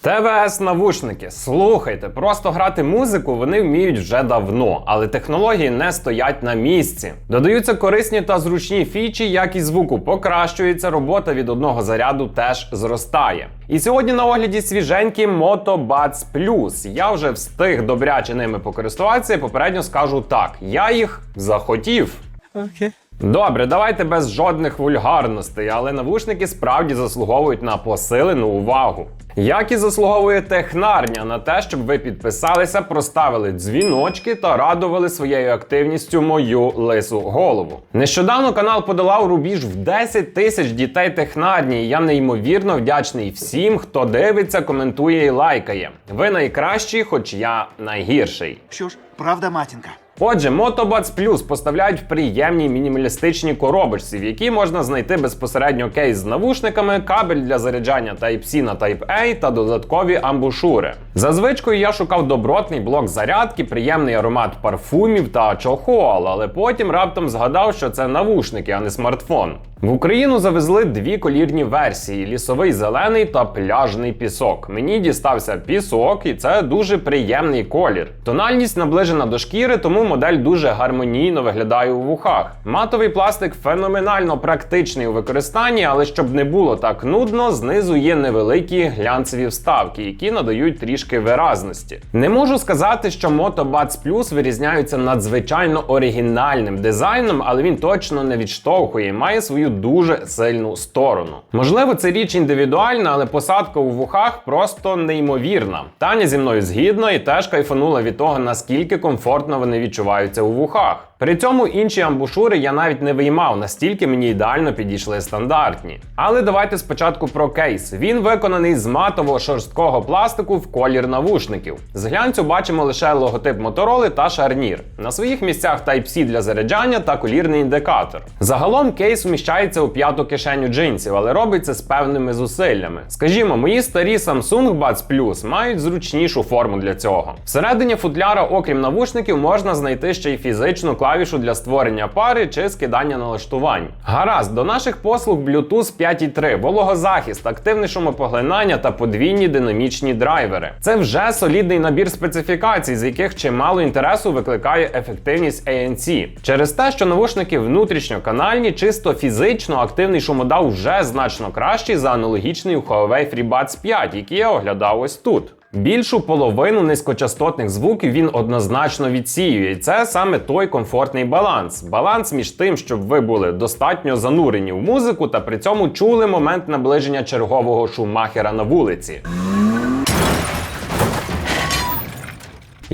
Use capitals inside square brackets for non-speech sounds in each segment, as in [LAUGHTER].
ТВС навушники. Слухайте, просто грати музику вони вміють вже давно, але технології не стоять на місці. Додаються корисні та зручні фічі, якість звуку покращується, робота від одного заряду теж зростає. І сьогодні на огляді свіженький Moto Buds Plus. Я вже встиг добряче ними покористуватися. і Попередньо скажу так: я їх захотів. Окей. Добре, давайте без жодних вульгарностей, але навушники справді заслуговують на посилену увагу. Як і заслуговує технарня на те, щоб ви підписалися, проставили дзвіночки та радували своєю активністю мою лису голову. Нещодавно канал подолав рубіж в 10 тисяч дітей технарні. і Я неймовірно вдячний всім, хто дивиться, коментує і лайкає. Ви найкращі, хоч я найгірший. Що ж, правда, матінка? Отже, Motobots Plus поставляють в приємній мінімалістичній коробочці, в якій можна знайти безпосередньо кейс з навушниками, кабель для заряджання Type-C на Type-A та додаткові амбушури. За звичкою я шукав добротний блок зарядки, приємний аромат парфумів та чохол, але потім раптом згадав, що це навушники, а не смартфон. В Україну завезли дві колірні версії: лісовий зелений та пляжний пісок. Мені дістався пісок, і це дуже приємний колір. Тональність наближена до шкіри, тому модель дуже гармонійно виглядає у вухах. Матовий пластик феноменально практичний у використанні, але щоб не було так нудно, знизу є невеликі глянцеві вставки, які надають трішки виразності. Не можу сказати, що Moto Buds Plus вирізняються надзвичайно оригінальним дизайном, але він точно не відштовхує і має свою дуже сильну сторону. Можливо, це річ індивідуальна, але посадка у вухах просто неймовірна. Таня зі мною згідна і теж кайфанула від того, наскільки комфортно вони відчуваються у вухах. При цьому інші амбушури я навіть не виймав, настільки мені ідеально підійшли стандартні. Але давайте спочатку про кейс. Він виконаний з матового шорсткого пластику в колір навушників. З глянцю бачимо лише логотип Мотороли та шарнір. На своїх місцях Type-C для заряджання та колірний індикатор. Загалом кейс вміщається у п'яту кишеню джинсів, але робиться з певними зусиллями. Скажімо, мої старі Samsung Buds Plus мають зручнішу форму для цього. Всередині футляра, окрім навушників, можна знайти ще й фізичну клавішу для створення пари чи скидання налаштувань. Гаразд, до наших послуг Bluetooth 5.3, вологозахист, активне шумопоглинання та подвійні динамічні драйвери. Це вже солідний набір специфікацій, з яких чимало інтересу викликає ефективність ANC. Через те, що навушники внутрішньоканальні, чисто фізично активний шумодав вже значно кращий за аналогічний у Huawei FreeBuds 5, який я оглядав ось тут. Більшу половину низькочастотних звуків він однозначно відсіює, і це саме той комфортний баланс. Баланс між тим, щоб ви були достатньо занурені в музику та при цьому чули момент наближення чергового шумахера на вулиці.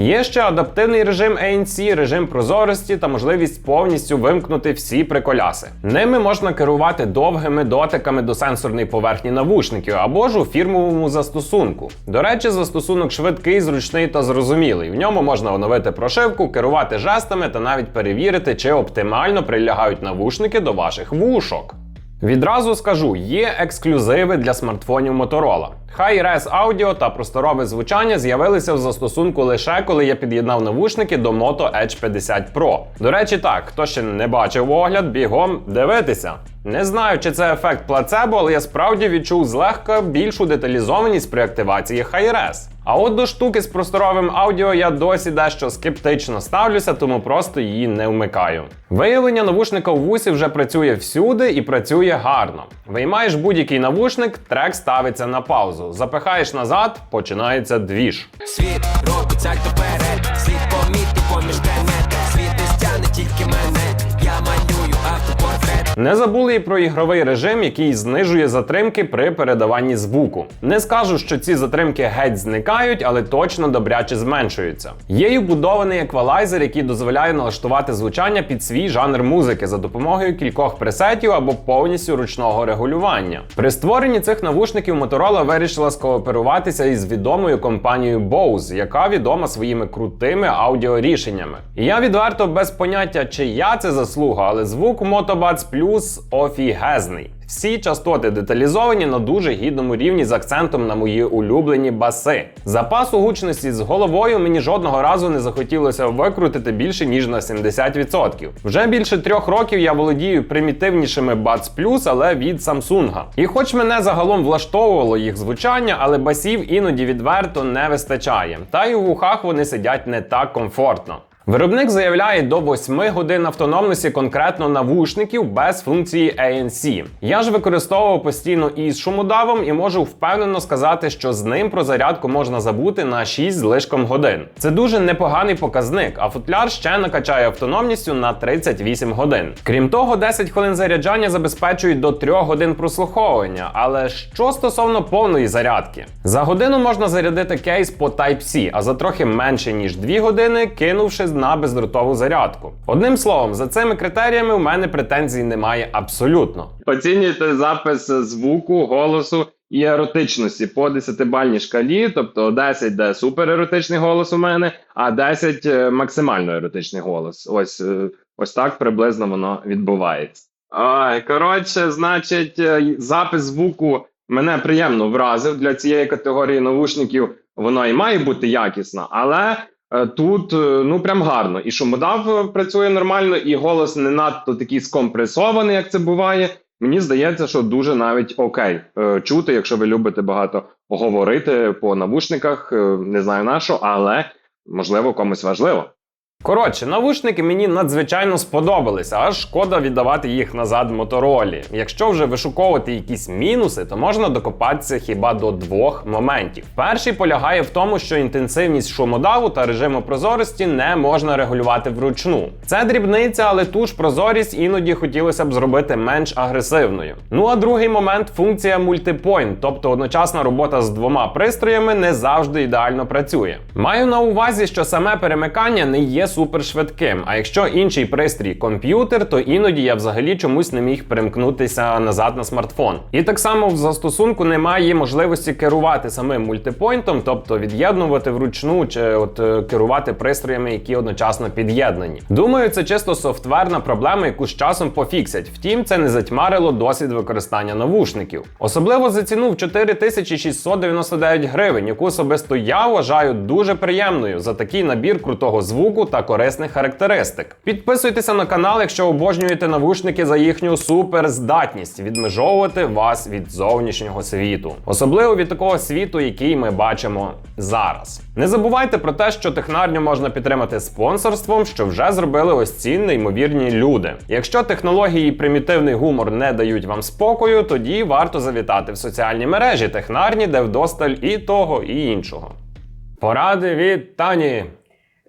Є ще адаптивний режим ANC, режим прозорості та можливість повністю вимкнути всі приколяси. Ними можна керувати довгими дотиками до сенсорної поверхні навушників або ж у фірмовому застосунку. До речі, застосунок швидкий, зручний та зрозумілий. В ньому можна оновити прошивку, керувати жестами та навіть перевірити, чи оптимально прилягають навушники до ваших вушок. Відразу скажу, є ексклюзиви для смартфонів Motorola. High-Res аудіо та просторове звучання з'явилися в застосунку лише коли я під'єднав навушники до Moto Edge 50 Pro. До речі, так, хто ще не бачив огляд, бігом дивитися. Не знаю, чи це ефект плацебо, але я справді відчув злегка більшу деталізованість при активації Hi-Res. А от до штуки з просторовим аудіо я досі дещо скептично ставлюся, тому просто її не вмикаю. Виявлення навушника в вусі вже працює всюди і працює гарно. Виймаєш будь-який навушник, трек ставиться на паузу. Запихаєш назад, починається двіж. Світ робить сальто вперед, слід помітки поміж предмети, світ не стягне тільки мене. Не забули і про ігровий режим, який знижує затримки при передаванні звуку. Не скажу, що ці затримки геть зникають, але точно добряче зменшуються. Є й вбудований еквалайзер, який дозволяє налаштувати звучання під свій жанр музики за допомогою кількох пресетів або повністю ручного регулювання. При створенні цих навушників Motorola вирішила скооперуватися із відомою компанією Bose, яка відома своїми крутими аудіорішеннями. І я відверто без поняття, чия це заслуга, але звук Moto Buds Plus Plus офігезний. Всі частоти деталізовані на дуже гідному рівні з акцентом на мої улюблені баси. Запасу гучності з головою мені жодного разу не захотілося викрутити більше ніж на 70%. Вже більше трьох років я володію примітивнішими Buds Plus, але від Samsung. І хоч мене загалом влаштовувало їх звучання, але басів іноді відверто не вистачає. Та й у вухах вони сидять не так комфортно. Виробник заявляє до 8 годин автономності конкретно навушників без функції ANC. Я ж використовував постійно із шумодавом і можу впевнено сказати, що з ним про зарядку можна забути на 6 з лишком годин. Це дуже непоганий показник, а футляр ще накачає автономністю на 38 годин. Крім того, 10 хвилин заряджання забезпечують до 3 годин прослуховування. Але що стосовно повної зарядки? За годину можна зарядити кейс по Type-C, а за трохи менше ніж 2 години кинувши на бездротову зарядку. Одним словом, за цими критеріями у мене претензій немає абсолютно. Оцінюйте запис звуку, голосу і еротичності по 10-бальній шкалі, тобто 10 де супереротичний голос у мене, а 10 е, максимально еротичний голос. Ось, е, ось так приблизно воно відбувається. Ай, коротше, значить, е, запис звуку мене приємно вразив для цієї категорії навушників. Воно і має бути якісно, але тут е, ну прям гарно. І шумодав е, працює нормально, і голос не надто такий скомпресований, як це буває. Мені здається, що дуже навіть окей е, чути, якщо ви любите багато говорити по навушниках, е, не знаю на що, але можливо комусь важливо. Коротше, навушники мені надзвичайно сподобалися, аж шкода віддавати їх назад моторолі. Якщо вже вишуковувати якісь мінуси, то можна докопатися хіба до двох моментів. Перший полягає в тому, що інтенсивність шумодаву та режиму прозорості не можна регулювати вручну. Це дрібниця, але ту ж прозорість іноді хотілося б зробити менш агресивною. Ну а другий момент функція мультипойнт, тобто одночасна робота з двома пристроями не завжди ідеально працює. Маю на увазі, що саме перемикання не є супершвидким. А якщо інший пристрій комп'ютер, то іноді я взагалі чомусь не міг перемкнутися назад на смартфон. І так само в застосунку немає можливості керувати самим мультипойнтом, тобто від'єднувати вручну чи от е, керувати пристроями, які одночасно під'єднані. Думаю, це чисто софтверна проблема, яку з часом пофіксять. Втім, це не затьмарило досвід використання навушників. Особливо за ціну в 4699 гривень, яку особисто я вважаю дуже приємною за такий набір крутого звуку та корисних характеристик. Підписуйтеся на канал, якщо обожнюєте навушники за їхню суперздатність відмежовувати вас від зовнішнього світу, особливо від такого світу, який ми бачимо зараз. Не забувайте про те, що технарню можна підтримати спонсорством, що вже зробили ось ці неймовірні люди. Якщо технології і примітивний гумор не дають вам спокою, тоді варто завітати в соціальні мережі технарні, де вдосталь і того, і іншого. Поради від Тані.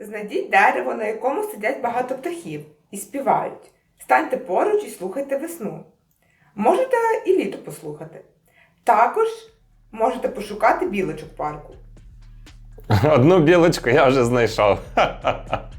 Знайдіть дерево, на якому сидять багато птахів і співають. Станьте поруч і слухайте весну. Можете і літо послухати. Також можете пошукати білочок парку. Одну білочку я вже знайшов. [LAUGHS]